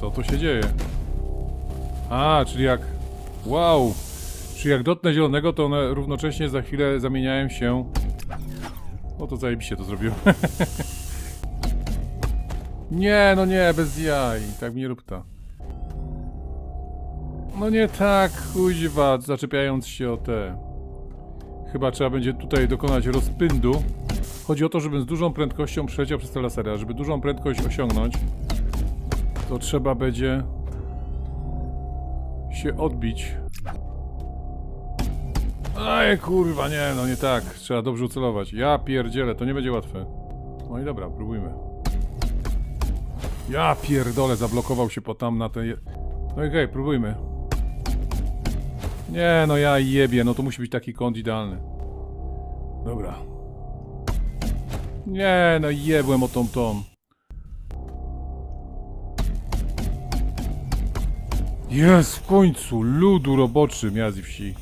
Co tu się dzieje? A, czyli jak... Wow! Czyli jak dotnę zielonego, to one równocześnie za chwilę zamieniają się... O, to zajebiście to zrobił. nie, no nie, bez jaj. Tak mi nie rób to. No nie tak, kuźwa, zaczepiając się o te... Chyba trzeba będzie tutaj dokonać rozpędu. Chodzi o to, żebym z dużą prędkością przeleciał przez te lasery, a żeby dużą prędkość osiągnąć, to trzeba będzie się odbić. Aj, kurwa, nie, no nie tak. Trzeba dobrze ucelować. Ja pierdzielę, to nie będzie łatwe. No i dobra, próbujmy. Ja pierdolę, zablokował się po tam na te... je- No i okej, próbujmy. Nie, no ja jebie, no to musi być taki kąt idealny. Dobra. Nie, no jebłem o tą tą. Jest w końcu, ludu roboczy miast i wsi.